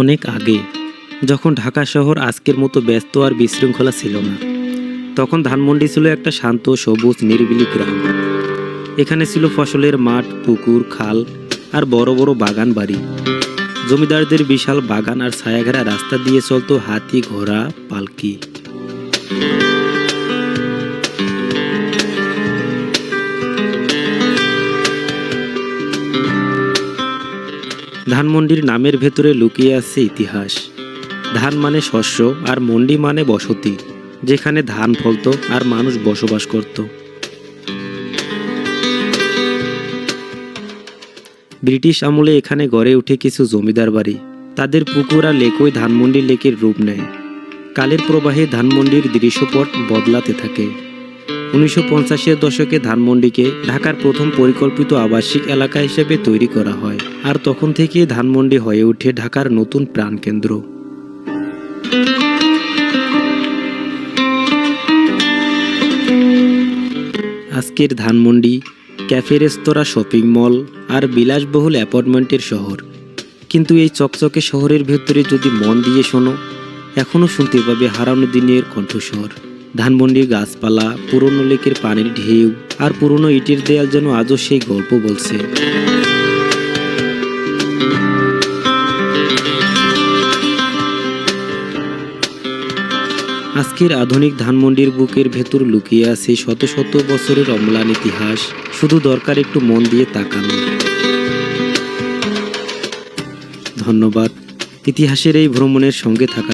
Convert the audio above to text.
অনেক আগে, যখন ঢাকা শহর আজকের মতো ব্যস্ত আর বিশৃঙ্খলা ছিল না, তখন ধানমন্ডি ছিল একটা শান্ত, সবুজ, নিরিবিলি গ্রাম। এখানে ছিল ফসলের মাঠ, পুকুর, খাল আর বড় বড় বাগান বাড়ি। জমিদারদের বিশাল বাগান আর ছায়াঘেরা রাস্তা দিয়ে চলতো হাতি, ঘোড়া, পালকি। ধানমন্ডির নামের ভেতরে লুকিয়ে আছে ইতিহাস। ধান মানে শস্য আর মন্ডি মানে বসতি, যেখানে ধান ফলতো আর মানুষ বসবাস করত। ব্রিটিশ আমলে এখানে গড়ে উঠে কিছু জমিদার বাড়ি। তাদের পুকুর আর লেকই ধানমন্ডি লেকের রূপ নেয়। কালের প্রবাহে ধানমন্ডির দৃশ্যপট বদলাতে থাকে। উনিশশো পঞ্চাশের দশকে ধানমন্ডিকে ঢাকার প্রথম পরিকল্পিত আবাসিক এলাকা হিসেবে তৈরি করা হয়, আর তখন থেকেই ধানমন্ডি হয়ে ওঠে ঢাকার নতুন প্রাণকেন্দ্র। আজকের ধানমন্ডি ক্যাফে, রেস্তোরাঁ, শপিং মল আর বিলাসবহুল অ্যাপার্টমেন্টের শহর। কিন্তু এই চকচকে শহরের ভেতরে যদি মন দিয়ে শোনো এখনও শুনতে পাবে হারানো দিনের কণ্ঠস্বর। ধানমন্ডির গাছপালা, পুরনো লেকের পানির ঢেউ আর পুরনো ইটের দেয়াল যেন আজও সেই গল্প বলছে। আজকের আধুনিক ধানমন্ডির বুকের ভেতর লুকিয়ে আছে শত শত বছরের অম্লান ইতিহাস, শুধু দরকার একটু মন দিয়ে তাকানো। ধন্যবাদ। ইতিহাসের এই ভ্রমণের সঙ্গে থাকা